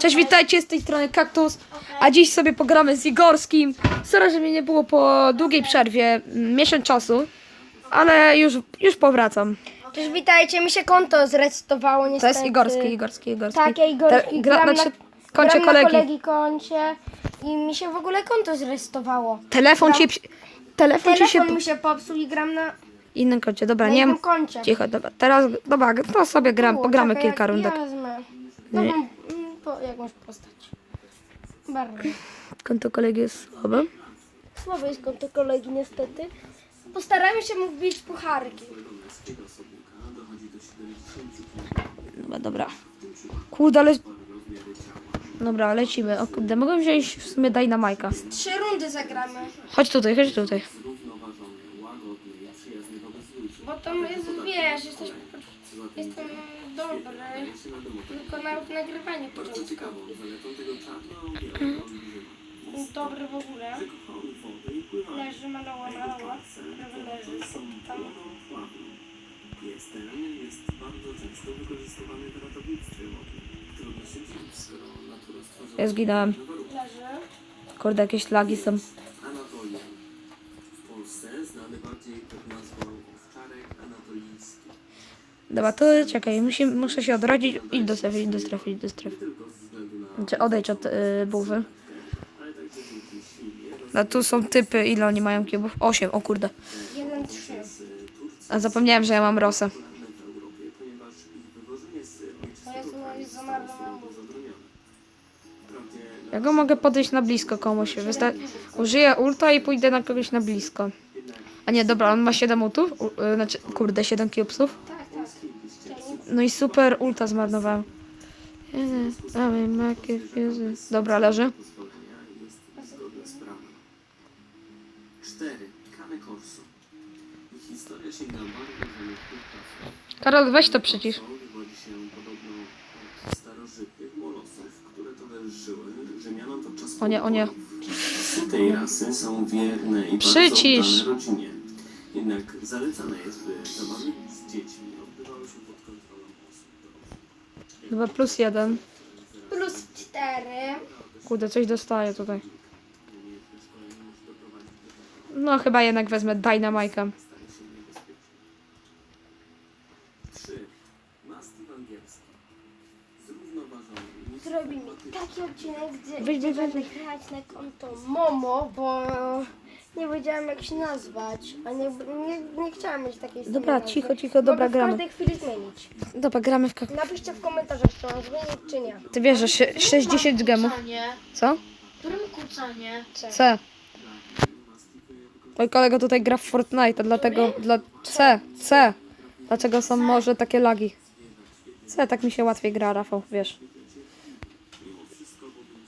Cześć, witajcie z tej strony Kaktus, a dziś sobie pogramy z Igorskim. Sorry, że mnie nie było po długiej przerwie, m, miesiąc czasu, ale już, już powracam. Cześć, witajcie, mi się konto zresetowało To niestety. jest Igorski, Igorski, Igorski. Tak, ja Igorski, Te- gra, gram, znaczy, na, koncie gram na kolegi. kolegi koncie i mi się w ogóle konto zresetowało. Telefon ci, psi- telefon ci się... Telefon mi się popsuł i gram na, Innym koncie, dobra, na nie innym koncie. Cicho, dobra, teraz, dobra, to sobie gram, U, pogramy czekaj, kilka jak rundek. Ja wezmę mm, po, jakąś postać. Bardzo. Konto kolegi jest słabe. Słabe jest konto kolegi niestety. Postaramy się mu wbić pucharki. Dobra, dobra. Kurde, ale... Dobra, lecimy. O kurde, mogłem wziąć w sumie daj na Majka. Trzy rundy zagramy. Chodź tutaj, chodź tutaj. Bo to jest, wiesz, jesteś, jestem dobry, tylko na nagrywanie początkowe. Dobry w ogóle. Leży, maloła, maloła. Leży. Tam. Jest jest bardzo często wykorzystywany w ratownictwie wodnym. Trudno się dziwić, skoro natura stworzyła Ja zginąłem. Leży. Kurde, jakieś lagi są. Dobra, to czekaj, musi, muszę się odrodzić. Idź do strefy, idź do strefy, idź do strefy. Znaczy odejdź od y, buwy. No tu są typy, ile oni mają cubów? Osiem, o kurde. Jeden, trzy. A zapomniałem, że ja mam rosę. Ja go mogę podejść na blisko komuś. Wysta- użyję ulta i pójdę na kogoś na blisko. A nie, dobra, on ma 7 ultów. U, y, znaczy, kurde, 7 cubesów. No i super ulta zmarnowałem. Dobra, leży. zgodne z prawem. 4. Cane Corso. Ich historia sięga bardzo zamierzchłych czasów. Karol, weź to podczas O nie, o nie. Tej rasy są wierne i Przycisz. rodzinie. Jednak zalecane jest, by zabawy z dziećmi Chyba plus jeden. Plus cztery. Kurde, coś dostaję tutaj. No chyba jednak wezmę Dynamike'a. 3. Mastiff angielski. Zrównoważony. Zrobimy taki odcinek, gdzie, weź, będę grać na konto Momo, bo nie wiedziałam jak się nazwać, a nie, nie, nie chciałam mieć takiej samej Dobra, nazwy. cicho, cicho, dobra, Mogę w gramy. każdej chwili zmienić. Dobra, gramy w kak... Napiszcie w komentarzach, czy mam zmienić, czy nie. Ty wiesz, że się- 60 gemów. Co? Którym kucanie? C. Mój kolega tutaj gra w Fortnite, dlatego dla C, C. Dlaczego są może takie lagi? C, tak mi się łatwiej gra, Rafał, wiesz.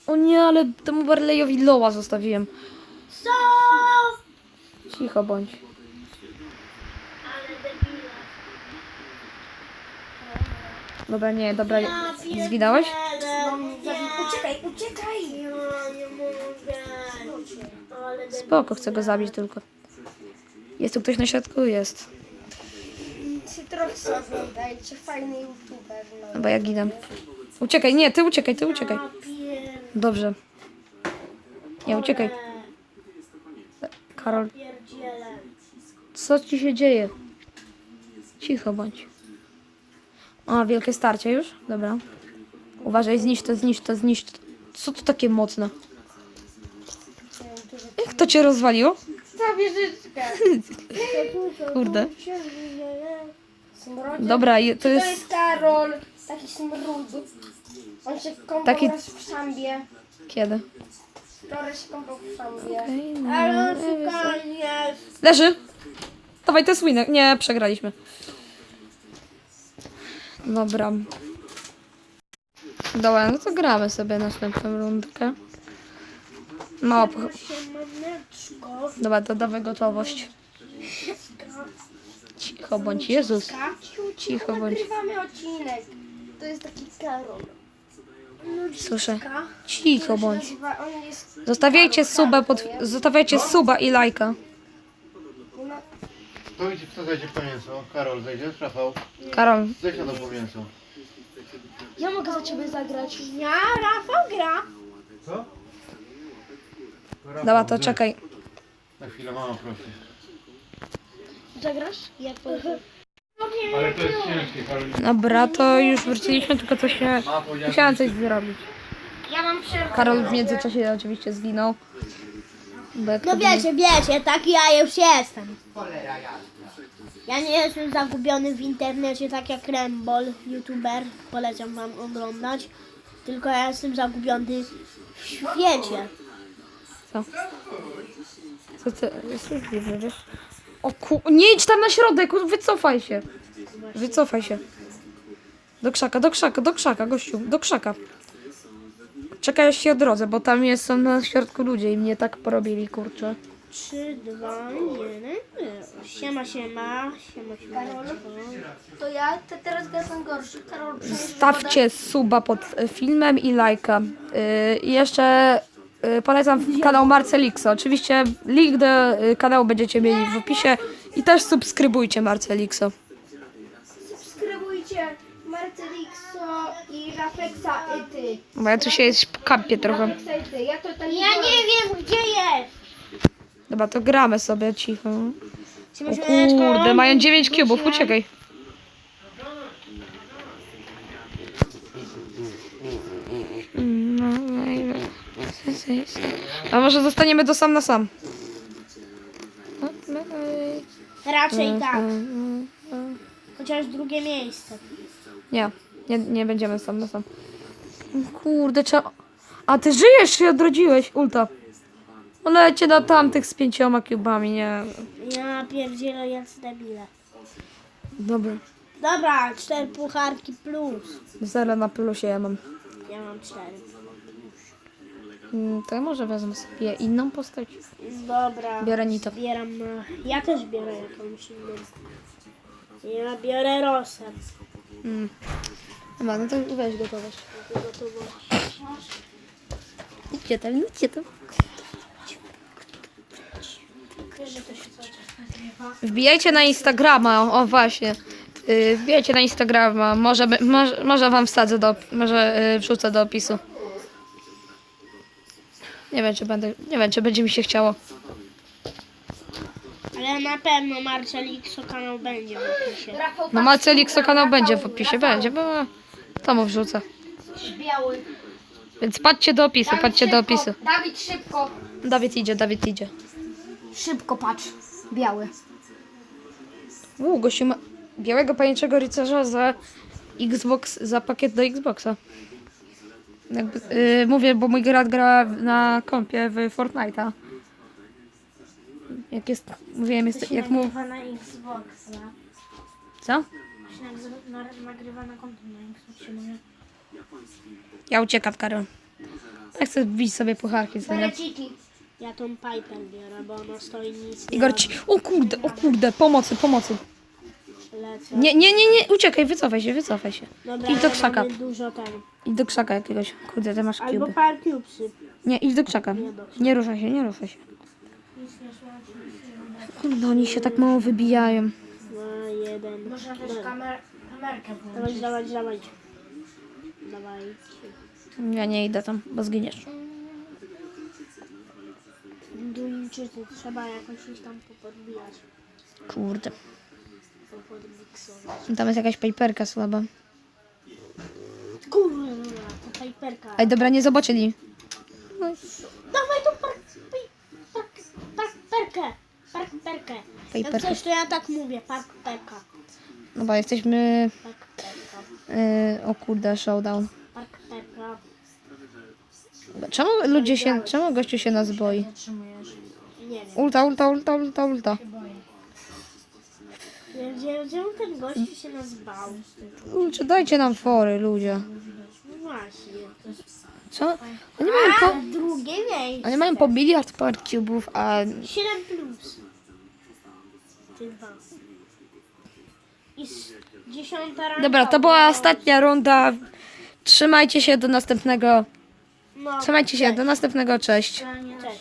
O nie, ale temu Barleyowi Loa zostawiłem. Co? Cicho bądź. Dobra, nie, dobra. Zginąłeś? Uciekaj, uciekaj! Spoko, chcę go zabić tylko. Jest tu ktoś na środku? Jest. Citroxa oglądajcie, fajny youtuber. No. Chyba ja ginę. Uciekaj, nie, ty uciekaj, ty uciekaj. Dobrze. Nie, uciekaj. Karol, co ci się dzieje? Cicho bądź. O, wielkie starcie już? Dobra. Uważaj, zniszcz to, zniszcz to, zniszcz to. Co to takie mocne? Jak to cię rozwaliło? Ta wieżyczka! Kurde. Dobra, to To jest... jest Karol, taki smród. On się kąpał Taki- raz w szambie. Kiedy? Leży! Dawaj, to jest winek. Nie, przegraliśmy. Dobra. Dobra, no to gramy sobie następną rundkę. Mało po... Dobra, to dawaj gotowość. Cicho bądź, Jezus. Cicho bądź. To jest taki Karol. Słyszę. Cicho bądź. Zostawiajcie suba pod... Zostawiajcie suba i lajka. No, Kto, idzie, kto zejdzie po mięso? Karol, zejdziesz? Rafał? Karol, Zejdź na to po mięso. Ja mogę za ciebie zagrać. Ja, Rafał gra. Co? Dobra, to czekaj. Na chwilę mama prosi. Zagrasz? Ja powiem. Ale to jest ciężkie, Karolina. Dobra, to już wróciliśmy, tylko coś się... Musiałam coś zrobić. Ja mam przerwę. Karol w międzyczasie oczywiście zginął. Bo jak No to wiecie, wiecie, taki ja już jestem. Ja nie jestem zagubiony w internecie tak jak Rembol, youtuber, polecam wam oglądać. Tylko ja jestem zagubiony w świecie. Co? Co ty? Jesteś dziwny, wiesz? O ku... Nie idź tam na środek, wycofaj się. Wycofaj się. Do krzaka, do krzaka, do krzaka, gościu, do krzaka. Czekaj, aż się odrodzę, bo tam jest, są na środku ludzie i mnie tak porobili, kurczę. 3, 2, 1. Siema, siema. Siema, siema. To ja te, teraz jestem gorszy. Karol, przynieś Stawcie suba pod e, filmem i lajka. Yy, I jeszcze yy, polecam kanał Marceliksa. Oczywiście link do y, kanału będziecie mieli w opisie. I też subskrybujcie Marceliksa. Subskrybujcie Marcelixo i Rafexa i ty. Bo ja tu się trochę. Rafexa i ty. Ja to Ja nie wiem, gdzie jest. Dobra, to gramy sobie cicho. O kurde, mają 9 kubów, uciekaj. A może zostaniemy do sam na sam? Raczej tak. Chociaż drugie miejsce. Nie, nie, nie będziemy sam na sam. Kurde, trzeba... A ty żyjesz się odrodziłeś, ulta. Lecie na tamtych z pięcioma kubami, nie. Ja pierdzielę jak debile. Dobra. Dobra, cztery pucharki plus. Zero na plusie ja mam. Ja mam cztery. Mm, To ja może wezmę sobie inną postać. Dobra. Biorę Nito. Zbieram na... Ja też biorę jakąś inną. Ja biorę Rosę. Dobra, no to weź gotowość. Gotowość. Idźcie tam, idźcie tam. Wbijajcie na Instagrama, o właśnie. Yy, Wbijajcie na Instagrama, może, by- może, może wam wsadzę do, może yy, wrzucę do opisu. Nie wiem, czy będę, nie wiem, czy będzie mi się chciało. Ale na pewno Marcelikso kanał będzie w opisie. No Marcelikso kanał będzie w opisie, będzie, bo to mu wrzucę. biały. Więc patrzcie do opisu, Dawid, patrzcie do szybko. opisu. Dawid, szybko. Dawid idzie, Dawid idzie. Szybko patrz. Biały. Uuu, gościu ma białego pajęczego rycerza za Xbox, za pakiet do Xboxa. Jakby, yy, mówię, bo mój brat gra na kompie w Fortnite'a. Jak jest, mówiłem, jest, jak mu... Na Xboxa. Co? Się nagrywa- na- Nagrywa na konto na moje. Ja uciekam, Karol. Ja chcę wbić sobie pucharki. Pereciki. Ja tą Piper biorę, bo ona stoi nic Igor ci... O kurde, o kurde, pomocy, pomocy. lecę. Nie, nie, nie, nie, uciekaj, wycofaj się, wycofaj się. Dobra, Idź do krzaka. dużo. Idź do krzaka jakiegoś. Kurde, ty masz Albo kuby. cubesy. Nie, idź do krzaka. Nie ruszaj się, nie ruszaj się. Kurde, oni się tak mało wybijają. Dwa, jeden. Można też Dobra. kamer kamerkę Dawaj, włączyć. dawaj, dawaj. Dawaj. Ja nie idę tam, bo zginiesz. Duńczycy, trzeba jakoś ich tam popodbijać. Kurde. Tam jest jakaś paperka słaba. Kurwa, to Piperka. Ej, dobra, nie zobaczyli. Dawaj tą par... par... par... parperkę. Parperkę. Jak Paperkę. coś, to ja tak mówię. No bo jesteśmy... Parperka. Yy, o kurde, showdown. Parperka. Czemu ludzie się... Czemu gościu się nas boi? Nie wiem. Ulta, ulta, ulta, ulta, ulta. Gdzie, gdzie ten gościu się nas bał? Kurczę, dajcie nam fory, ludzie. No właśnie. Co? Oni mają po... A drugie miejsce. Oni mają po biliard par cubów, a 7 plus. Ty dwa. I s- dziesiąta ranga. Dobra, to była ostatnia runda. Trzymajcie się do następnego. No, Trzymajcie się do następnego. Cześć. cześć.